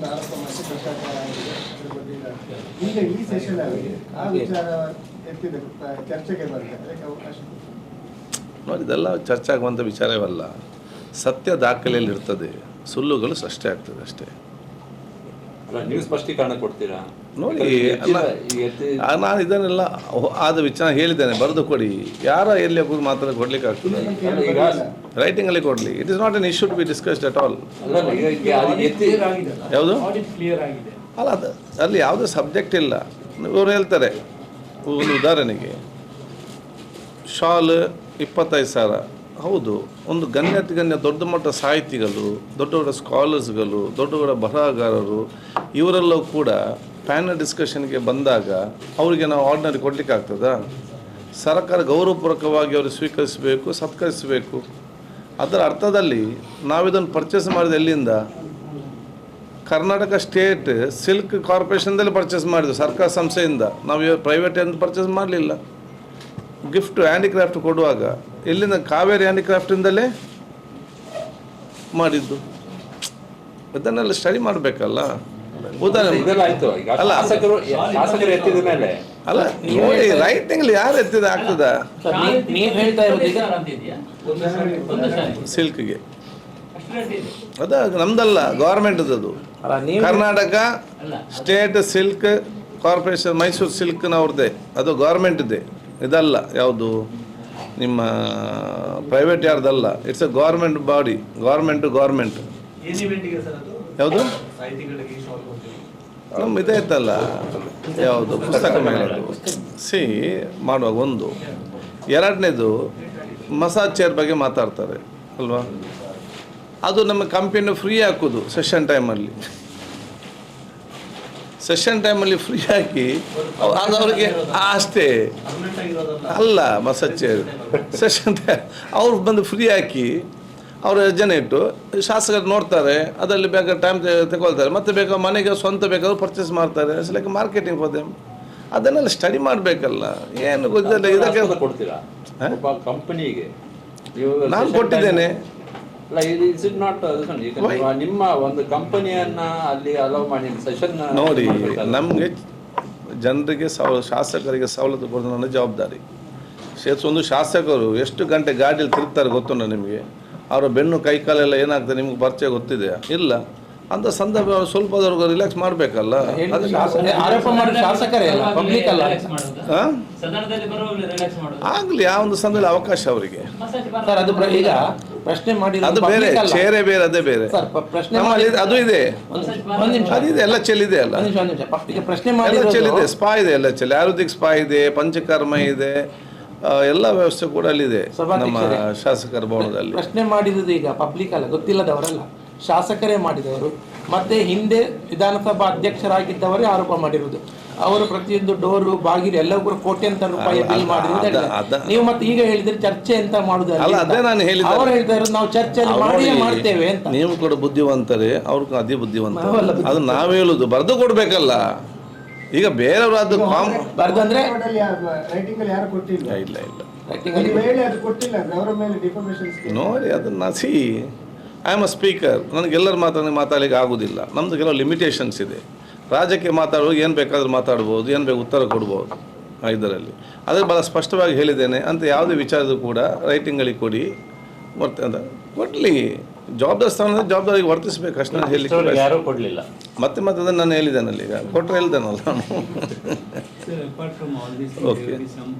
ಒಂದು ಆರೋಪ ಮಾಡಿ ಭ್ರಷ್ಟಾಚಾರ ಆಗಿದೆ ಅದ್ರ ಬಗ್ಗೆ ಈಗ ಈ ಸೆಷನ್ ಅಲ್ಲಿ ಆ ವಿಚಾರ ಎತ್ತಿದೆ ಚರ್ಚೆಗೆ ಬಂದ್ರೆ ಅದಕ್ಕೆ ಅವಕಾಶ ನೋಡಿ ಇದೆಲ್ಲ ಚರ್ಚೆ ಆಗುವಂಥ ವಿಚಾರವಲ್ಲ. ಸತ್ಯ ದಾಖಲೆಯಲ್ಲಿ ಇರ್ತದೆ ಸುಳ್ಳುಗಳು ಸೃಷ್ಟಿ ಆಗ್ತದೆ ಅಷ್ಟೇ. ನೀವು ಸ್ಪಷ್ಟೀಕರಣ ಕೊಡ್ತೀರಾ? ನೋಡಿ ನಾನು ಇದನ್ನೆಲ್ಲ ಆದ ವಿಚಾರ ಹೇಳಿದ್ದೇನೆ ಬರೆದು ಕೊಡಿ. ಯಾರ ಎಲ್ಲಿ ಒಬ್ಬರು ಮಾತ್ರ ಕೊಡ್ಲಿಕ್ಕೆ ಆಗ್ತದೆ. ರೈಟಿಂಗ್ ಅಲ್ಲಿ ಕೊಡ್ಲಿ. It is not an issue to be discussed at all ಯಾವುದು? ಕ್ಲಿಯರ್ ಆಗಿದೆ. ಅಲ್ಲ ಅದು ಅಲ್ಲಿ ಯಾವುದೇ ಸಬ್ಜೆಕ್ಟ್ ಇಲ್ಲ. ಇವರು ಹೇಳ್ತಾರೆ ಒಂದು ಉದಾಹರಣೆಗೆ ಶಾಲ್ ಇಪ್ಪತ್ತೈದು ಸಾವಿರ. ಹೌದು, ಒಂದು ಗಣ್ಯತಿ ಗಣ್ಯ ದೊಡ್ಡ ಮಟ್ಟ ಸಾಹಿತಿಗಳು, ದೊಡ್ಡ ಸ್ಕಾಲರ್ಸ್ಗಳು ದೊಡ್ಡ ದೊಡ್ಡ ಬರಹಗಾರರು, ಇವರೆಲ್ಲವೂ ಕೂಡ ಪ್ಯಾನಲ್ ಡಿಸ್ಕಷನ್ಗೆ ಬಂದಾಗ ಅವರಿಗೆ ನಾವು ಆರ್ಡಿನರಿ ಕೊಡ್ಲಿಕ್ಕೆ ಆಗ್ತದಾ? ಸರ್ಕಾರ ಗೌರವಪೂರ್ವಕವಾಗಿ ಅವರು ಸ್ವೀಕರಿಸಬೇಕು, ಸತ್ಕರಿಸಬೇಕು. ಅದರ ಅರ್ಥದಲ್ಲಿ ನಾವಿದನ್ನು ಪರ್ಚೇಸ್ ಮಾಡಿದ ಎಲ್ಲಿಂದ? ಕರ್ನಾಟಕ ಸ್ಟೇಟ್ ಸಿಲ್ಕ್ ಕಾರ್ಪೊರೇಷನ್ದಲ್ಲಿ ಪರ್ಚೇಸ್ ಮಾಡಿದ್ವಿ ಸರ್ಕಾರ ಸಂಸ್ಥೆಯಿಂದ. ನಾವು ಪ್ರೈವೇಟ್ ಎಂದು ಪರ್ಚೇಸ್ ಮಾಡಲಿಲ್ಲ. ಗಿಫ್ಟ್ ಹ್ಯಾಂಡಿಕ್ರಾಫ್ಟ್ ಕೊಡುವಾಗ ಎಲ್ಲಿಂದ ಕಾವೇರಿ ಹ್ಯಾಂಡಿಕ್ರಾಫ್ಟಿಂದಲೇ ಮಾಡಿದ್ದು. ಅದನ್ನೆಲ್ಲ ಸ್ಟಡಿ ಮಾಡಬೇಕಲ್ಲ. ಅಲ್ಲ. ಶಾಸಕರು ಶಾಸಕರು ಎತ್ತಿದ ಮೇಲೆ. ಅಲ್ಲ ನೋಡಿ ರೈಟಿಂಗ್ಲಿ ಯಾರು ಎತ್ತಿದ ಆಗ್ತದ ಸಿಲ್ಕ್ಗೆ ಅದ ನಮ್ದಲ್ಲ ಗೌರ್ಮೆಂಟ್ ಅದು Karnataka state silk corporation Mysuru ಸಿಲ್ಕ್ನವ್ರದ್ದೇ ಅದು ಗೌರ್ಮೆಂಟ್ ಇದೆ ಇದಲ್ಲ ಯಾವುದು? ನಿಮ್ಮ private ಯಾರ್ದಲ್ಲ? It's a government body government government ಯಾವುದು? ನಮ್ಮ ಇದೇ ಇತ್ತಲ್ಲ. ಯಾವುದು? ಪುಸ್ತಕ ಮೇಲೆ ಸಿ ಮಾಡುವಾಗ ಒಂದು. ಎರಡನೇದು ಮಸಾಜ್ ಚೇರ್ ಬಗ್ಗೆ ಮಾತಾಡ್ತಾರೆ ಅಲ್ವಾ? ಅದು ನಮ್ಮ ಕಂಪನಿ ಫ್ರೀ ಹಾಕೋದು ಸೆಷನ್ ಟೈಮಲ್ಲಿ ಸೆಷನ್ ಟೈಮಲ್ಲಿ ಫ್ರೀ ಹಾಕಿ ಅವ್- ಅದು ಅವ್ರಿಗೆ ಅಷ್ಟೇ. ಅಲ್ಲ ಮಸಾಜ್ ಸೆಷನ್ ಟೈಮ್ ಅವ್ರು ಬಂದು ಫ್ರೀ ಹಾಕಿ ಅವ್ರ ಜನ ಇಟ್ಟು ಶಾಸಕರು ನೋಡ್ತಾರೆ ಅದರಲ್ಲಿ ಬೇಕಾದ್ರೆ ಟೈಮ್ ತಗೊಳ್ತಾರೆ. ಮತ್ತೆ ಬೇಕಾದ್ರೆ ಮನೆಗೆ ಸ್ವಂತ ಬೇಕಾದ್ರು ಪರ್ಚೇಸ್ ಮಾಡ್ತಾರೆ. ಲೈಕ್ ಮಾರ್ಕೆಟಿಂಗ್ ಹೋದೆ ಅದನ್ನೆಲ್ಲ ಸ್ಟಡಿ ಮಾಡಬೇಕಲ್ಲ. ಏನು ಗೊತ್ತಿಲ್ಲ. ಇದಕ್ಕೆ ನಾನು ಕೊಟ್ಟಿದ್ದೇನೆ. ನಿಮ್ಮ ಒಂದು ಕಂಪನಿಯನ್ನ ಅಲ್ಲಿ ಅಲೌ ಮಾಡಿ ಸೆಷನ್ ನೋಡಿ ನಮಗೆ ಜನರಿಗೆ ಸವ ಶಾಸಕರಿಗೆ ಸವಲತ್ತು ಕೊಡೋದು ನನ್ನ ಜವಾಬ್ದಾರಿ. ಶೇಸ್ ಒಂದು ಶಾಸಕರು ಎಷ್ಟು ಗಂಟೆ ಗಾಡಿಯಲ್ಲಿ ತಿರುಗ್ತಾರೆ ಗೊತ್ತುಂಟ ನಿಮಗೆ? ಅವರ ಬೆನ್ನು ಕೈ ಕಾಲೆಲ್ಲ ಏನಾಗ್ತದೆ ನಿಮ್ಗೆ ಪರಿಚಯ ಗೊತ್ತಿದೆಯಾ? ಇಲ್ಲ. ಅಂತ ಸಂದರ್ಭ ಸ್ವಲ್ಪದವರೆಗೂ ರಿಲ್ಯಾಕ್ಸ್ ಮಾಡಬೇಕಲ್ಲ? ಆಗ್ಲಿ ಶಾಸಕ- ಮಾಡಿದ ಶಾಸಕರೇ ಅಲ್ಲ ಪಬ್ಲಿಕ್ ಅಲ್ಲ. ರಿಲ್ಯಾಕ್ಸ್ ಮಾಡೋದು. ಹಾಂ ಸದನದಲ್ಲಿ ಬರುವಾಗಲೇ ರಿಲ್ಯಾಕ್ಸ್ ಮಾಡೋದು. ಆಗಲಿ ಆ ಒಂದು ಸಂದರ್ಭದಲ್ಲಿ ಅವಕಾಶ ಅವರಿಗೆ. ಸರ್ ಅದು ಈಗ ಪ್ರಶ್ನೆ ಮಾಡಿ ಅದು ಬೇರೆ. ಚೇರೇ ಬೇರೆ ಅದೇ ಬೇರೆ. ಸರ್ ಪ್ರಶ್ನೆ ಅದು ಇದೆ. ಒಂದ್ ಒಂದ್ ನಿಮಿಷ. ಅದಿದೆ ಎಲ್ಲ ಚೆಲ್ಲಿದೆ ಅಲ್ಲ. ಪ್ರಶ್ನೆ ಮಾಡಿ ಚೆಲ್ಲಿದೆ ಸ್ಪಾ ಇದೆ ಎಲ್ಲ ಚೆಲ್ಲಿ ಆಯುರ್ವೇದಿಕ್ ಸ್ಪಾ ಇದೆ ಪಂಚಕರ್ಮ ಇದೆ. ಎಲ್ಲ ವ್ಯವಸ್ಥೆ ಕೂಡ ಅಲ್ಲಿದೆ ನಮ್ಮ. ಶಾಸಕರ ಭವನದಲ್ಲಿ. ಪ್ರಶ್ನೆ ಮಾಡಿರೋದು ಈಗ ಪಬ್ಲಿಕ್ ಅಲ್ಲ ಗೊತ್ತಿಲ್ಲದವರಲ್ಲ. ಶಾಸಕರೇ ಮಾಡಿದವರು ಮತ್ತೆ ಹಿಂದೆ ವಿಧಾನಸಭಾ ಅಧ್ಯಕ್ಷರಾಗಿದ್ದವರೇ ಆರೋಪ ಮಾಡಿರುವುದು. ಅವರು ಪ್ರತಿಯೊಂದು ಡೋರು ಬಾಗಿಲು ಎಲ್ಲವೂ ಕೂಡ ಕೋಟ್ಯಂತರ ರೂಪಾಯಿ ಅಲ್ಲ, ಬಿಲ್ ಮಾಡಿರುವುದು ಅದ- ನೀವು ಮತ್ತೆ ಈಗ ಹೇಳಿದ್ರೆ ಚರ್ಚೆ ಅಂತ ಮಾಡುದು ಅಲ್ಲಿ ಅಲ್ಲ, ಅದೇ ನಾನು ಹೇಳಿದ್ದು. ಅವರು ಹೇಳ್ತಾ ನಾವು ಚರ್ಚೆ ಮಾಡಿ ಮಾಡ್ತೇವೆ ಅಂತ. ನೀವು ಕೂಡ ಬುದ್ಧಿವಂತರೇ ಅವ್ರು ಅದೇ ಬುದ್ಧಿವಂತ. ಅದು ನಾವು ಹೇಳುದು ಬರೆದು ಕೊಡ್ಬೇಕಲ್ಲ. ಈಗ ಬೇರೆಯವರು ಅದು ಕಾಮ್ ಬರ್ದಂದ್ರೆ ರೈಟಿಂಗ್ ಅಲ್ಲಿ ಯಾರು ಕೊಟ್ಟಿಲ್ಲ? ಇಲ್ಲ ಇಲ್ಲ ನೋಡಿ ಅದನ್ನ see I am a speaker ನನಗೆಲ್ಲರ ಮಾತಾಡಿ ಮಾತಾಡಲಿಕ್ಕೆ ಆಗೋದಿಲ್ಲ. ನಮ್ಮದು ಕೆಲವು ಲಿಮಿಟೇಷನ್ಸ್ ಇದೆ. ರಾಜ್ಯಕ್ಕೆ ಮಾತಾಡುವಾಗ ಏನು ಬೇಕಾದರೂ ಮಾತಾಡ್ಬೋದು ಏನು ಬೇಕು ಉತ್ತರ ಕೊಡ್ಬೋದು ಇದರಲ್ಲಿ. ಅದೇ ಭಾಳ ಸ್ಪಷ್ಟವಾಗಿ ಹೇಳಿದ್ದೇನೆ ಅಂತ ಯಾವುದೇ ವಿಚಾರದೂ ಕೂಡ ರೈಟಿಂಗಲ್ಲಿ ಕೊಡಿ. ಮತ್ತೆ ಅಂತ. ಕೊಡಲಿ. ಜವಾಬ್ದಾರಿ ಸ್ಥಾನದಲ್ಲಿ ಜವಾಬ್ದಾರಿಗೆ ವರ್ತಿಸಬೇಕು ಅಷ್ಟು ನಾನು. ಯಾರೂ ಕೊಡಲಿಲ್ಲ. ಮತ್ತೆ ಮತ್ತೆ ಅದನ್ನು ನಾನು ಹೇಳಿದ್ದೇನಲ್ಲ ಈಗ. ಕೊಟ್ಟರೆ ಹೇಳಿದ್ದೇನಲ್ಲ ಓಕೆ